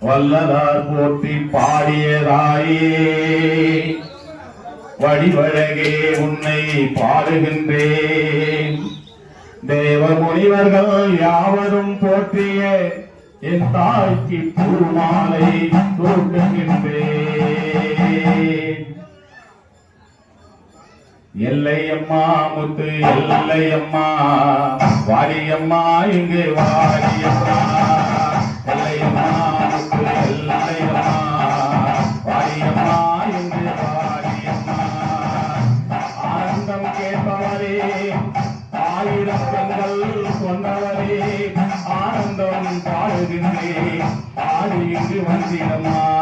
வல்லனார் போற்றி பாடியதாயே. வடிவழகே உன்னை பாடுகின்றேன். தேவ முனிவர்கள் யாவரும் போற்றிய என் தாய்க்கு பூமாலை தூட்டுகின்றேன் எல்லையம்மா முத்து எல்லையம்மா வாரியம்மா இங்கு வாரியம்மா. பகவே ஆயிரம் கண்கள் கொண்டவரே ஆனந்தம் பாடுகின்றே ஆடி இன்று வந்திரம்மா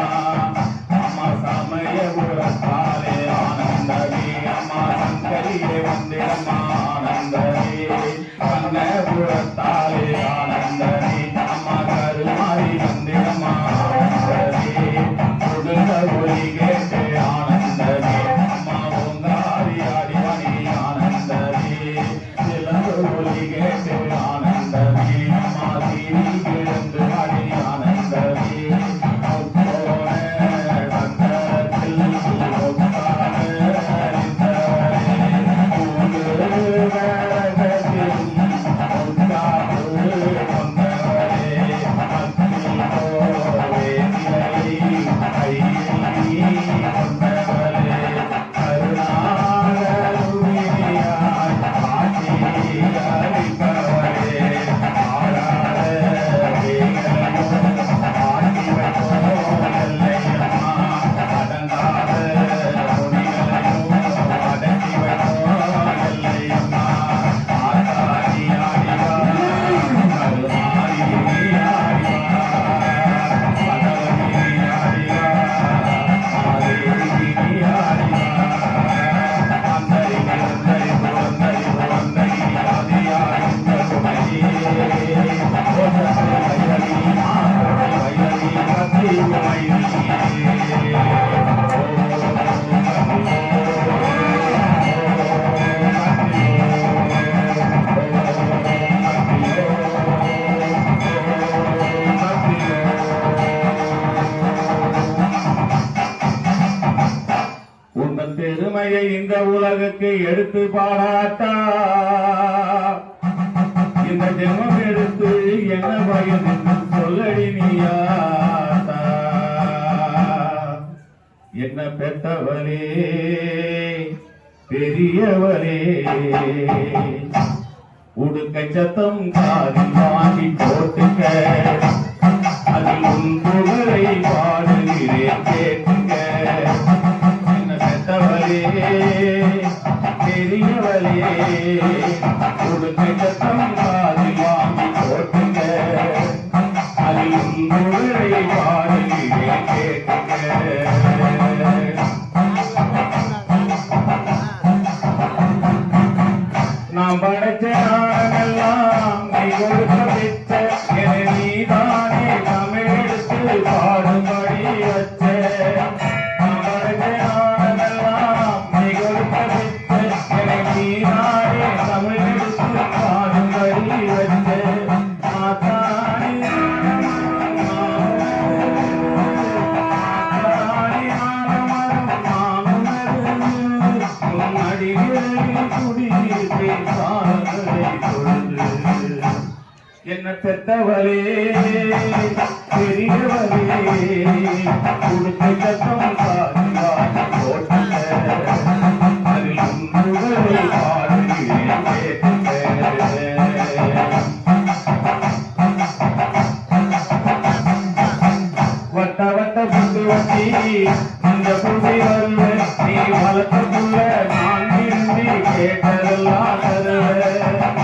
புதுமையை இந்த உலகுக்கு எடுத்து பாராட்டா. இந்த ஜென்மம் எடுத்து என்ன பயன் சொல்லடி நீயாட்டா என்ன பெற்றவளே பெரியவளே. உடுக்க சத்தம் காதி வாங்கி போட்டுக்க. அதில் Will it make us come alive? என்ன பெத்தவரே பெரியவரே கொடுத்த கத்தம் வட்ட வட்ட புண்டு வட்டி அந்த புண்டி வந்து நீ வளர்த்துக்குள்ள நான் கேட்டதெல்லாம் தருவேன்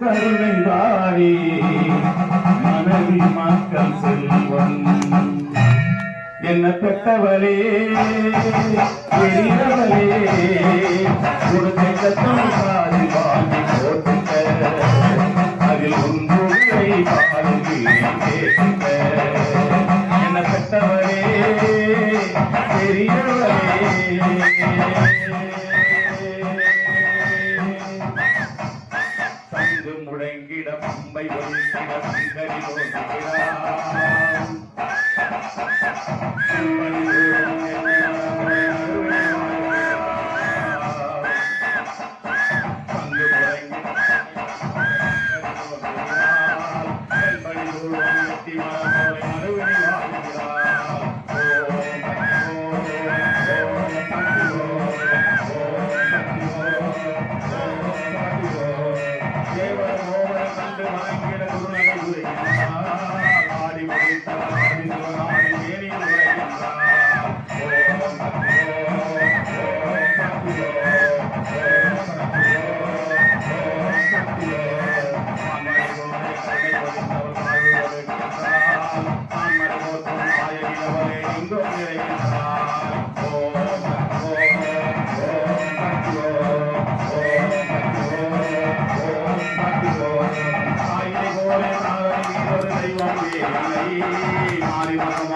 கருணை வாரி மனைவி மக்கள் செல்வம். என்ன பெற்றவளே? பெரியவளே. உடனே கத்தம் பாதி வாங்கி போட்டு மாறி மாறி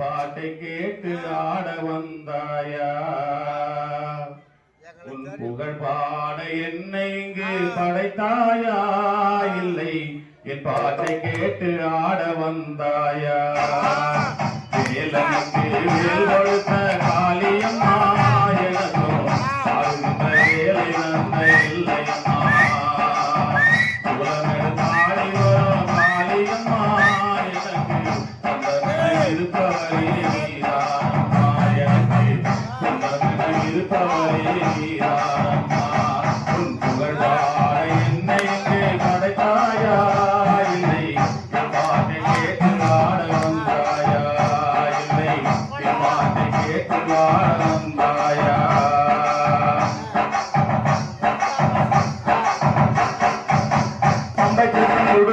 பாட்டு கேட்டு ஆட வந்தாயா? உன் புகழ் பாட என்னை இங்கு படைத்தாயா? இல்லை என் பாட்டை கேட்டு ஆட வந்தாயா? கால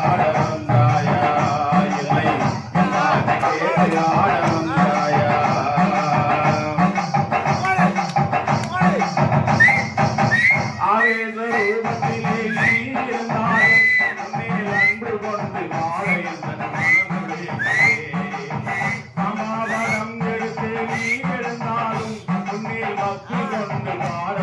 ஆட வந்தாயா இல்லை கேட்டு ஆட காக்கி கொண்டு பாட